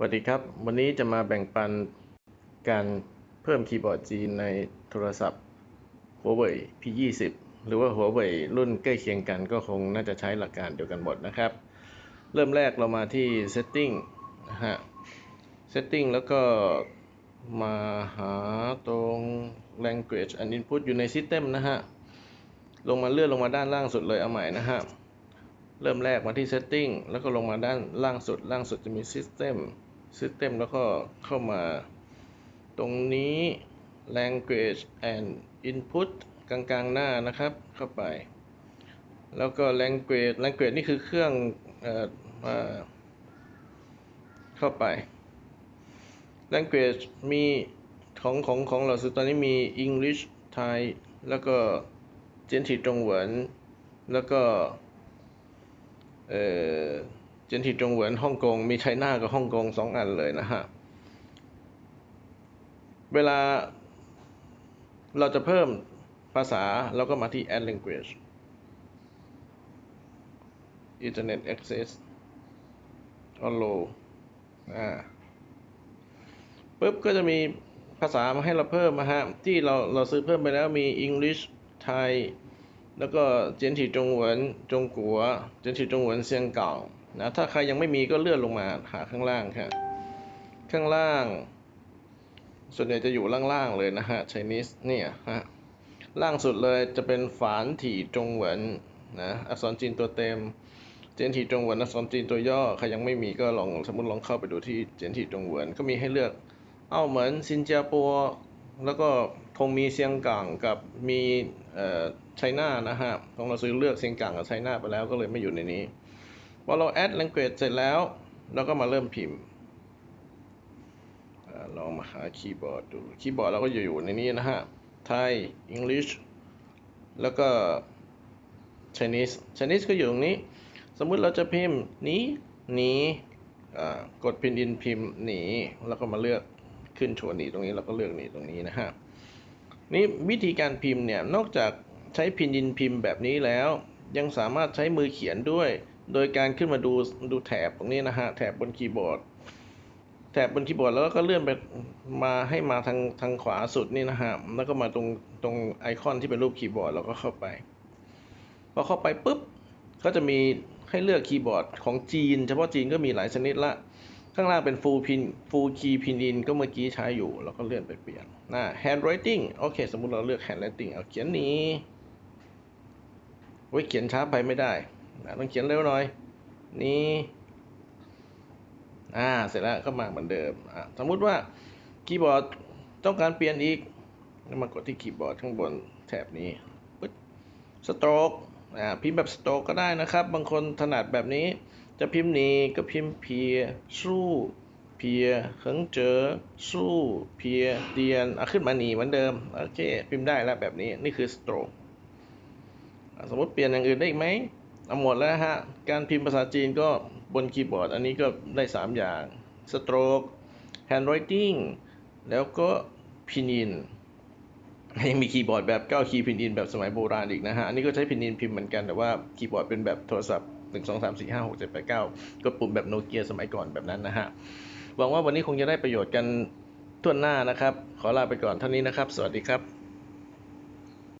สวัสดีครับ วันนี้จะมาแบ่งปันการเพิ่มคีย์บอร์ดจีนในโทรศัพท์ Huawei P20 หรือว่า Huawei รุ่นใกล้เคียงกันก็คงน่าจะใช้หลักการเดียวกันหมดนะครับ เริ่มแรกเรามาที่ Setting นะฮะ Setting แล้วก็มาหาตรง Language and Input อยู่ใน System นะฮะ ลงมาเลื่อนลงมาด้านล่างสุดเลยเอาใหม่นะฮะ เริ่มแรกมาที่ setting แล้วก็ลงมาด้านล่างสุด ล่างสุดจะมี system system แล้วก็เข้ามา ตรงนี้ language and input กลางๆหน้านะครับเข้าไป แล้วก็ language language นี่คือเครื่องเอ่อมาเข้าไป language มีของของของเราสุดตอนนี้มี English Thai แล้วก็เจนถีจงเหวินแล้วก็เอ่อ เจนทีจงเหวินฮ่องกง มีไชน่ากับฮ่องกงสองอันเลยนะฮะ เวลาเราจะเพิ่มภาษาเราก็มาที่ add language internet access allow อ่าปุ๊บก็จะมีภาษามาให้เราเพิ่มนะฮะ ที่เราเราซื้อเพิ่มไปแล้วมี English Thai แล้วก็เจีนถีจงเหวินจงกัว เจีนถีจงเหวินเซียงเก่า นะถ้าใครยังไม่มีก็เลื่อนลงมาหาข้างล่างครับข้างล่าง ส่วนใหญ่จะอยู่ล่างๆเลยนะฮะ Chinese เนี่ยฮะล่างสุดเลยจะเป็นฝานถี่จงเหวินนะอักษรจีนตัวเต็ม เจีนถี่จงเหวินอักษรจีนตัวย่อใครยังไม่มีก็ลองสมมติลองเข้าไปดูที่เจีนถี่จงเหวินก็มีให้เลือกเอ้าเหมือนซินเจียปัวแล้วก็คงมีเซียงกังกับมีเอ่อไชน่านะฮะของเราซื้อเลือกเซียงกังกับไชน่าไปแล้วก็เลยไม่อยู่ในนี้ พอเรา add language เสร็จแล้ว เราก็มาเริ่มพิมพ์ลองมาหาคีย์บอร์ดดูคีย์บอร์ดเราก็อยู่ในนี้นะฮะ ไทย English แล้วก็ Chinese Chinese ก็อยู่ตรงนี้ สมมุติเราจะพิมพ์หนี้หนีอ่ากดพินดินพิมพ์หนีแล้วก็มาเลือกขึ้นโชว์หนีตรงนี้เราก็เลือกหนีตรงนี้นะฮะนี่วิธีการพิมพ์เนี่ยนอกจากใช้พินดินพิมพ์แบบนี้แล้ว ยังสามารถใช้มือเขียนด้วย โดยการขึ้นมาดูดูแถบตรงนี้นะฮะแถบบนคีย์บอร์ด แถบบนคีย์บอร์ดแล้วก็เลื่อนไปมาให้มาทางทางขวาสุดนี่นะฮะแล้วก็มาตรงตรงไอคอนที่เป็นรูปคีย์บอร์ดเราก็เข้าไปพอเข้าไปปุ๊บก็จะมีให้เลือกคีย์บอร์ดของจีน เฉพาะจีนก็มีหลายชนิดละข้างล่างเป็น full pin full key pin in ก็เมื่อกี้ใช้อยู่เราก็เลื่อนไปเปลี่ยนนะ handwriting โอเค สมมุติเราเลือก handwriting เอาเขียนนี้ไว้ยเขียนช้าไปไม่ได้ นะต้องเขียนเร็วหน่อย นี่อ่าเสร็จแล้วก็มาเหมือนเดิมอะสมมุติว่าคีย์บอร์ดต้องการเปลี่ยนอีกก็มากดที่คีย์บอร์ดข้างบนแถบนี้ปึ๊ดสโตรกอ่าพิมพ์แบบสโตรกก็ได้นะครับ บางคนถนัดแบบนี้ จะพิมพ์หนีก็พิมพ์เพียสู้เพียเหิงเจอ สู้เพียเตียนอะขึ้นมาหนีเหมือนเดิมโอเคพิมพ์ได้แล้วแบบนี้นี่คือสโตรกสมมติเปลี่ยนอย่างอื่นได้อีกไหม เอาหมดแล้วฮะ การพิมพ์ภาษาจีนก็บนคีย์บอร์ด อันนี้ก็ได้ 3 อย่างสโตรก handwriting แล้วก็พินินยังมีคีย์บอร์ดแบบ9คีย์พินินแบบสมัยโบราณอีกนะฮะ อันนี้ก็ใช้พินินพิมพ์เหมือนกัน แต่ว่าคีย์บอร์ดเป็นแบบโทรศัพท์1 2 3 4 5 6 7 8 9 กดปุ่มแบบโนเกียสมัยก่อนแบบนั้นนะฮะ หวังว่าวันนี้คงจะได้ประโยชน์กันทั่วหน้านะครับ ขอลาไปก่อนเท่านี้นะครับ สวัสดีครับ